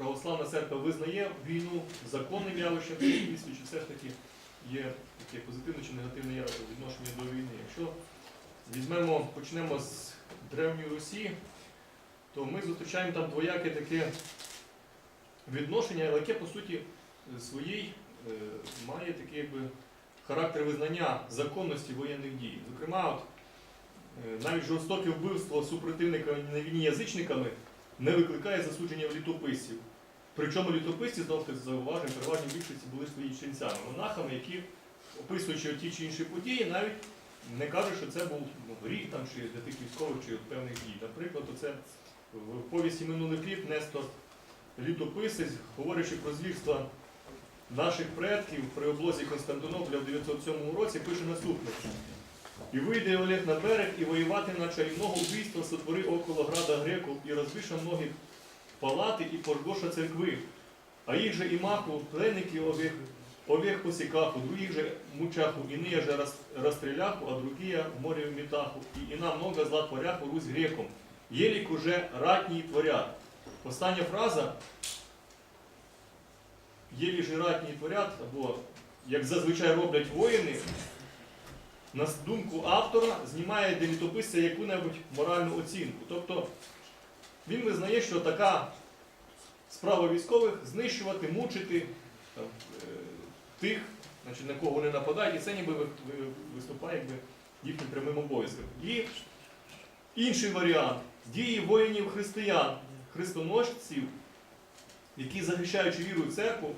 православна церква визнає війну законним явищем чи все ж таки є таке позитивне чи негативне явище відношення до війни. Якщо візьмемо, почнемо з Древньої Русі, то ми зустрічаємо там двояке таке відношення, але яке по суті своїй е, має такий якби характер визнання законності воєнних дій. Зокрема, от, е, навіть жорстоке вбивство супротивника на війні язичниками не викликає засудження в літописців. Причому літописці, знову ж таки, зауважень, переважній більшості були свої ченцями, монахами, які, описуючи ті чи інші події, навіть не кажуть, що це був ну, гріх там, чи для тих військових, чи певних дій. Наприклад, оце в повісті минулих літ Нестор літописець, говорячи про звірства наших предків при облозі Константинопля в 907 році, пише наступне. І вийде Олег на берег, і воювати на чарівного вбійства сотвори около града греку, і розбиша многих палати і поргоша церкви. А їх же і маху пленники овіх, овіх посікаху, других же мучаху, іные же роз- розстріляху, а другие в морі в мітаху. І іна много зла творяху Русь греком. Єлік уже ратні творять. Остання фраза єлі ж ратні творять, або як зазвичай роблять воїни, на думку автора, знімає для літописця яку-небудь моральну оцінку. Тобто він визнає, що така справа військових знищувати, мучити там, е, тих, значить, на кого вони нападають, і це ніби ви- ви- виступає якби, їхнім прямим обов'язком. І інший варіант дії воїнів християн, хрестоносців, які захищаючи віру в церкву,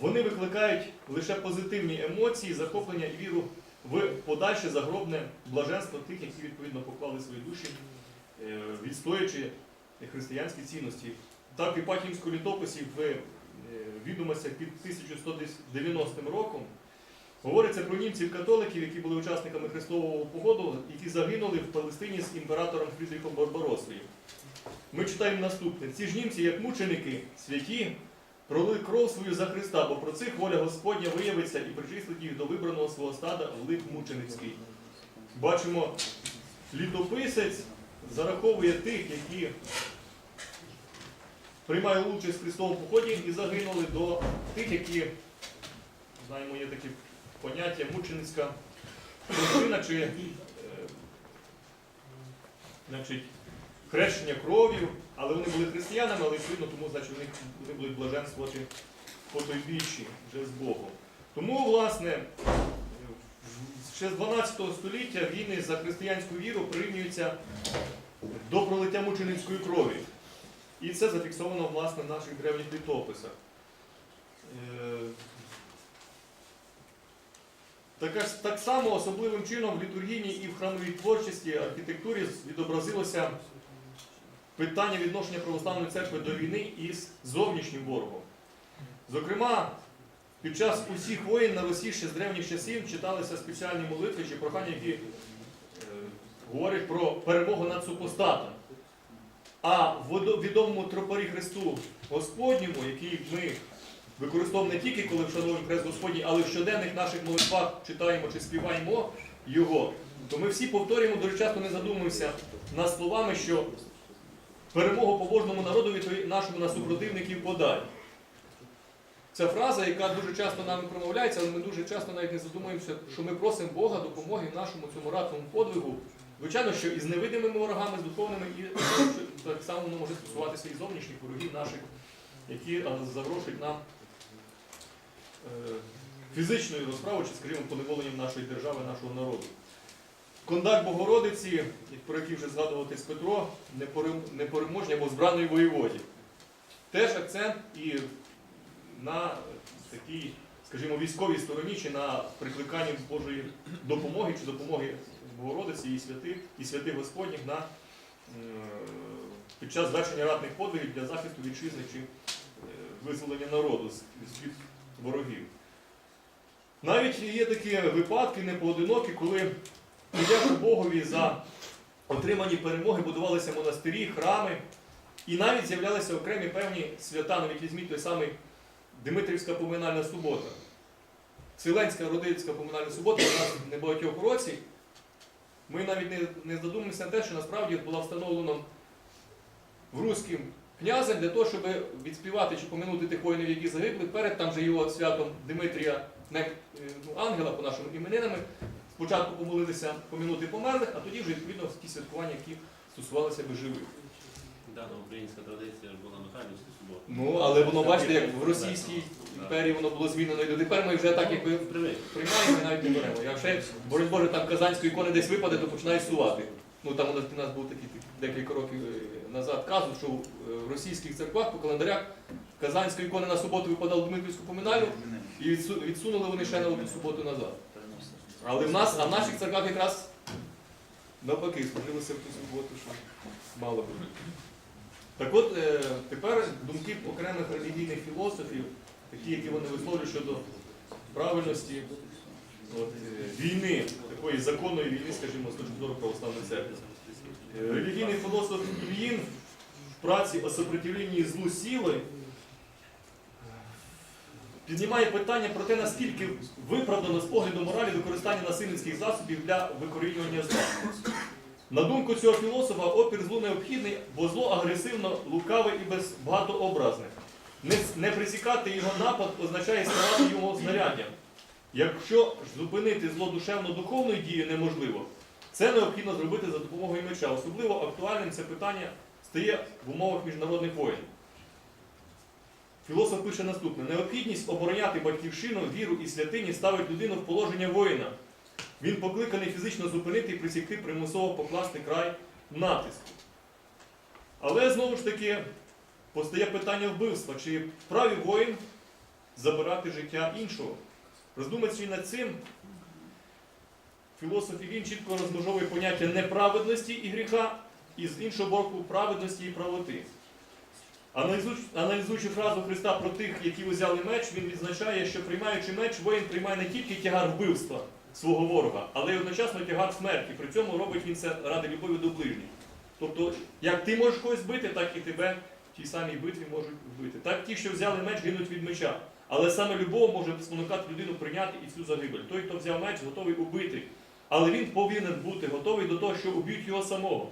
вони викликають лише позитивні емоції, захоплення і віру в подальше загробне блаженство тих, які відповідно поклали свої душі, е, відстоюючи християнські цінності. Так, в Іпатімському літописі в е, відомостях під 1190 роком говориться про німців-католиків, які були учасниками Христового походу, які загинули в Палестині з імператором Фрідріхом Барбаросою. Ми читаємо наступне: ці ж німці, як мученики, святі, пролили кров свою за Христа, бо про цих воля Господня виявиться і причислить їх до вибраного свого стада в лик мученицький. Бачимо, літописець зараховує тих, які приймали участь в Христовому поході і загинули до тих, які, знаємо, є такі поняття мученицька причина чи е, значить, хрещення кров'ю, але вони були християнами, але відповідно тому значить, вони, вони будуть блаженствувати по той більші вже з Богом. Тому, власне, ще з 12 століття війни за християнську віру прирівнюються до пролиття мученицької крові. І це зафіксовано власне в наших древніх літописах. Е, така ж- так само особливим чином в літургійній і в храмовій творчості, архітектурі відобразилося питання відношення православної церкви до війни із зовнішнім ворогом. Зокрема, під час усіх воєн на Росії ще з древніх часів читалися спеціальні молитви чи прохання, які е, говорять про перемогу над супостатом. А в відомому тропарі Христу Господньому, який ми використовуємо не тільки коли вшановуємо Хрест Господній, але в щоденних наших молитвах читаємо чи співаємо його, то ми всі повторюємо, дуже часто не задумуємося над словами, що перемогу побожному народові нашому на супротивників подай. Це фраза, яка дуже часто нами промовляється, але ми дуже часто навіть не задумуємося, що ми просимо Бога допомоги нашому цьому ратному подвигу. Звичайно, що і з невидимими ворогами, з духовними, і так само воно може стосуватися і зовнішніх ворогів наших, які а, загрожують нам е, фізичною розправою, чи, скажімо, поневоленням нашої держави, нашого народу. Кондак Богородиці, про який вже згадуватись Петро, неперем- непереможні або збраної воєводі. Теж акцент і на такій, скажімо, військовій стороні чи на прикликанні Божої допомоги чи допомоги Богородиці і святих, і святих Господніх на, е, під час звершення ратних подвигів для захисту вітчизни чи е, визволення народу з ворогів. Навіть є такі випадки непоодинокі, коли, подяку Богові за отримані перемоги, будувалися монастирі, храми, і навіть з'являлися окремі певні свята, навіть візьміть той самий Димитрівська поминальна субота. Вселенська родицька поминальна субота у нас небагатьох році. Ми навіть не, не задумуємося на те, що насправді була встановлена руським князем для того, щоб відспівати чи поминути тих воїнів, які загибли, перед там же його святом Димитрія, е, ну, ангела по нашим іменинами. Спочатку помолитися, помінути померлих, а тоді вже відповідно ті святкування, які стосувалися би живих. Да, ну, українська традиція ж була Михайлівська субота. Ну, але воно, бачите, як в Російській імперії воно було змінено і дотепер ми вже так якби Привик. приймаємо і навіть не беремо. Якщо, боронь Боже, там казанської ікони десь випаде, то починає сувати. Ну там у нас, у нас був такий декілька років е, назад казус, що е, в російських церквах по календарях казанської ікони на суботу випадала Дмитрівську поминальну і відсунули вони ще на одну суботу назад. Але в нас, а в наших церквах якраз навпаки сложилося в ту суботу, що мало би. Так от, е, тепер думки окремих релігійних філософів, такі, які вони висловлюють щодо правильності от, е, війни, такої законної війни, скажімо, з точки зору православної церкви. Е, Релігійний філософ Ільїн в праці о сопротивленні злу сіли піднімає питання про те, наскільки виправдано з погляду моралі використання насильницьких засобів для викорінювання зла. На думку цього філософа, опір злу необхідний, бо зло агресивно, лукаве і без. Не, не присікати його напад означає ставати його знаряддям. Якщо зупинити зло душевно-духовною дією неможливо, це необхідно зробити за допомогою меча. Особливо актуальним це питання стає в умовах міжнародних воєн. Філософ пише наступне: необхідність обороняти батьківщину, віру і святині ставить людину в положення воїна. Він покликаний фізично зупинити і присікти, примусово покласти край натиску. Але знову ж таки постає питання вбивства, чи вправі воїн забирати життя іншого. Роздумаючи над цим, філософ він чітко розмежовує поняття неправедності і гріха, і з іншого боку праведності і правоти. Аналізуючи, аналізуючи фразу Христа про тих, які узяли меч, він відзначає, що приймаючи меч, воїн приймає не тільки тягар вбивства свого ворога, але й одночасно тягар смерті. При цьому робить він це ради любові до ближніх. Тобто, як ти можеш когось бити, так і тебе в тій самій битві можуть вбити. Так ті, що взяли меч, гинуть від меча. Але саме любов може спонукати людину прийняти і цю загибель. Той, хто взяв меч, готовий убити. Але він повинен бути готовий до того, що уб'ють його самого.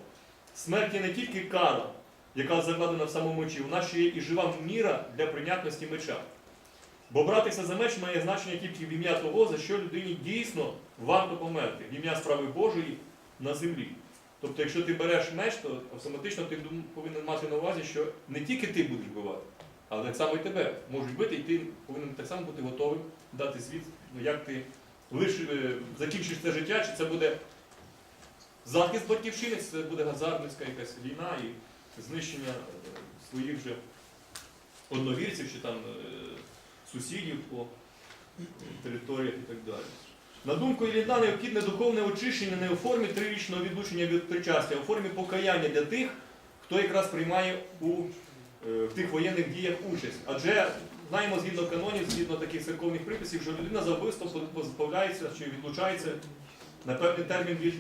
Смерть є не тільки кара, яка закладена в самому мечі, вона ще є і жива міра для прийнятності меча. Бо братися за меч має значення тільки в ім'я того, за що людині дійсно варто померти, в ім'я справи Божої на землі. Тобто, якщо ти береш меч, то автоматично ти повинен мати на увазі, що не тільки ти будеш вбивати, але так само і тебе можуть бити, і ти повинен так само бути готовим дати звіт, ну як ти лиш е, закінчиш це життя, чи це буде захист батьківщини, чи це буде газарницька якась війна і знищення е, своїх же одновірців чи там е, сусідів по територіях і так далі. На думку Ілліна, необхідне духовне очищення не у формі трирічного відлучення від причастя, а у формі покаяння для тих, хто якраз приймає у е, в тих воєнних діях участь. Адже знаємо згідно канонів, згідно таких церковних приписів, що людина за вбивство позбавляється чи відлучається на певний термін від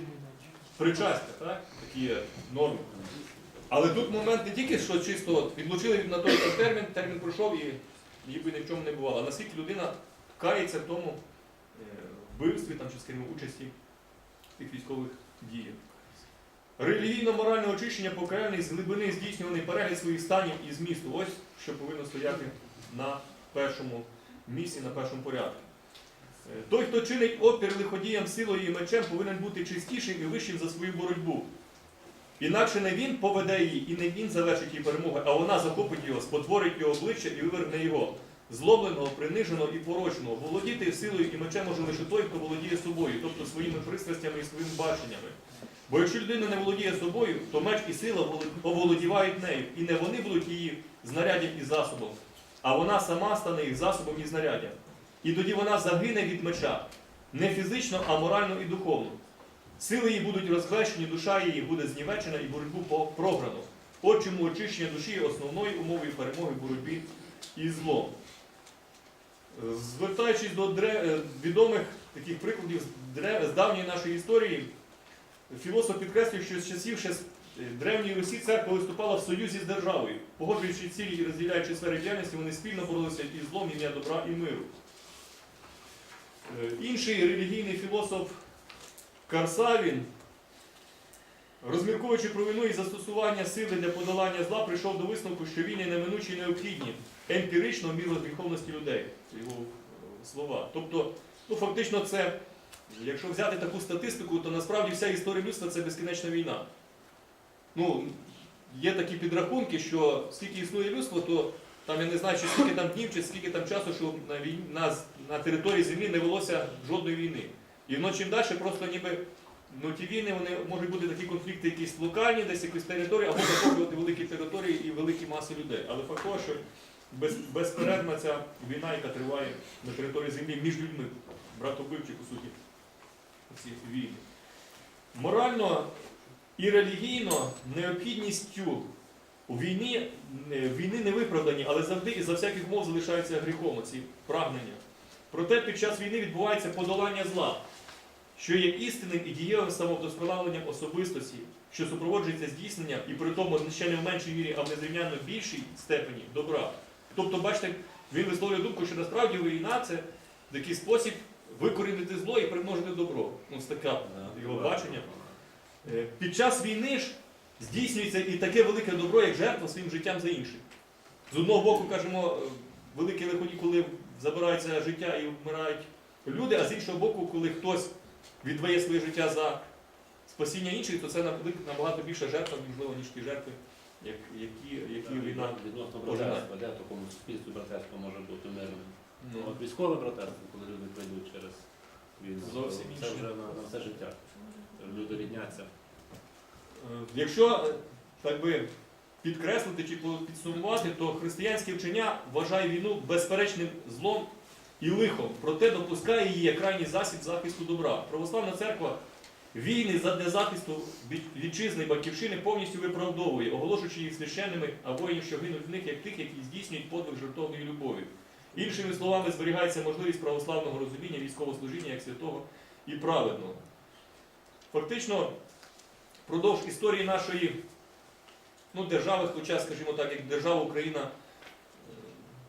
причастя. Так? Такі норми. Але тут момент не тільки, що чисто от відлучили на той термін, термін пройшов і її би ні в чому не бувало. А наскільки людина кається в тому е, вбивстві там, чи, скажімо, участі в тих військових діях. Релігійно-моральне очищення покаяння з глибини здійснюваний перегляд своїх станів і змісту. Ось що повинно стояти на першому місці, на першому порядку. Е, Той, хто чинить опір лиходіям силою і мечем, повинен бути чистішим і вищим за свою боротьбу. Інакше не він поведе її і не він завершить її перемоги, а вона захопить його, спотворить його обличчя і вивергне його, злобленого, приниженого і порочного. Володіти силою і мечем може лише той, хто володіє собою, тобто своїми пристрастями і своїми баченнями. Бо якщо людина не володіє собою, то меч і сила оволодівають нею, і не вони будуть її знаряддям і засобом, а вона сама стане їх засобом і знаряддям. І тоді вона загине від меча, не фізично, а морально і духовно. Сили її будуть розхвещені, душа її буде знівечена і боротьбу програно. От чому очищення душі є основною умовою перемоги в боротьбі із злом. Звертаючись до дре- е, відомих таких прикладів з дре- з давньої нашої історії, філософ підкреслює, що з часів ще е, древньої Русі церква виступала в союзі з державою. Погоджуючи цілі і розділяючи сфери діяльності, вони спільно боролися із злом ім'я добра і миру. Е, Інший релігійний філософ Карсавін Розмірковуючи про війну і застосування сили для подолання зла, прийшов до висновку, що війни неминучі і необхідні емпірично в міру гріховності людей. Його е, слова. Тобто, ну фактично, це, якщо взяти таку статистику, то насправді вся історія людства це безкінечна війна. Ну, є такі підрахунки, що скільки існує людство, то там я не знаю, чи скільки там днів, чи скільки там часу, що на, війні, на, на території землі не велося жодної війни. І воно чим далі просто ніби ну, ті війни вони можуть бути такі конфлікти, якісь локальні, десь якісь території, або захоплювати великі території і великі маси людей. Але факт того, що без, безперервна ця війна, яка триває на території землі між людьми, братовбивчі, по суті, ці війни. Морально і релігійно необхідністю у війні, е, війни не виправдані, але завжди і за всяких умов залишаються гріхом ці прагнення. Проте під час війни відбувається подолання зла, що є істинним і дієвим самовдосконаленням особистості, що супроводжується здійсненням і при тому ще не в меншій мірі, а в незрівняно більшій степені добра. Тобто, бачите, він висловлює думку, що насправді війна це такий спосіб викорінити зло і примножити добро. Ну, це його бачення. Е, Під час війни ж здійснюється і таке велике добро, як жертва своїм життям за інших. З одного боку, кажемо, е, велике лиході, коли забирається життя і вмирають люди, а з іншого боку, коли хтось віддає своє життя за спасіння інших, то це набагато- більша жертва, можливо, ніж ті жертви, як- які, які війна. Відносно братерства, де в такому суспільстві братерство може бути мирним. Ну, От військове братерство, коли люди прийдуть через війну, Зовсім це вже на, на все життя. Люди рідняться. Е, Якщо е, так би підкреслити чи підсумувати, то християнське вчення вважає війну безперечним злом і лихом, проте допускає її як крайній засіб захисту добра. Православна церква війни задля захисту вітчизни і батьківщини повністю виправдовує, оголошуючи їх священними, а воїнів, що гинуть в них, як тих, які здійснюють подвиг жертовної любові. Іншими словами, зберігається можливість православного розуміння військового служіння як святого і праведного. Фактично, впродовж історії нашої ну, держави, хоча, скажімо так, як держава Україна е,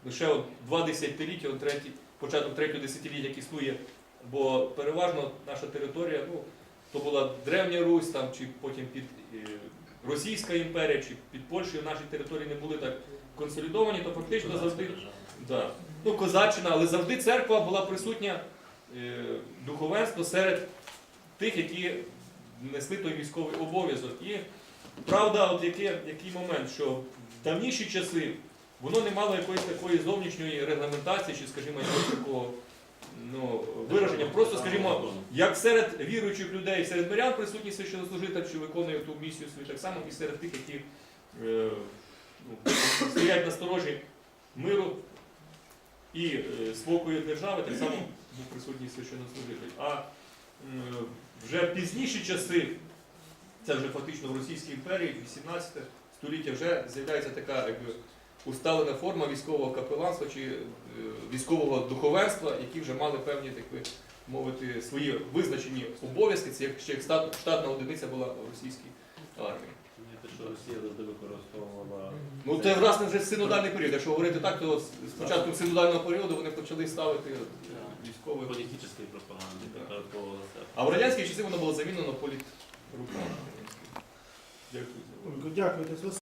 лише от два десятиліття, от третій, початок третього десятиліття як існує, бо переважно наша територія, ну, то була Древня Русь, там, чи потім під е, Російська імперія, чи під Польщею наші території не були так консолідовані, то фактично завжди. Да. Ну, козаччина, але завжди церква була присутня е, духовенство серед тих, які несли той військовий обов'язок. І правда, от яке, який момент, що в давніші часи воно не мало якоїсь такої зовнішньої регламентації, чи, скажімо, якогось такого ну, вираження. Просто, скажімо, як серед віруючих людей, серед мирян присутні священнослужитель, що виконує ту місію свою, так само і серед тих, які е, ну, стоять на сторожі миру і е, спокою держави, так само був присутній священнослужитель. А м, вже пізніші часи, це вже фактично в Російській імперії, 18 століття, вже з'являється така якби, усталена форма військового капеланства чи е, військового духовенства, які вже мали певні, так би мовити, свої визначені обов'язки, це як ще як штат- штатна одиниця була в російській армії. Що Росія завжди використовувала Ну це власне вже синодальний період. Якщо говорити так, то з початку синодального періоду вони почали ставити військових. політичної пропаганди. А в радянські часи воно було замінено політруками. Дякую. Дякую.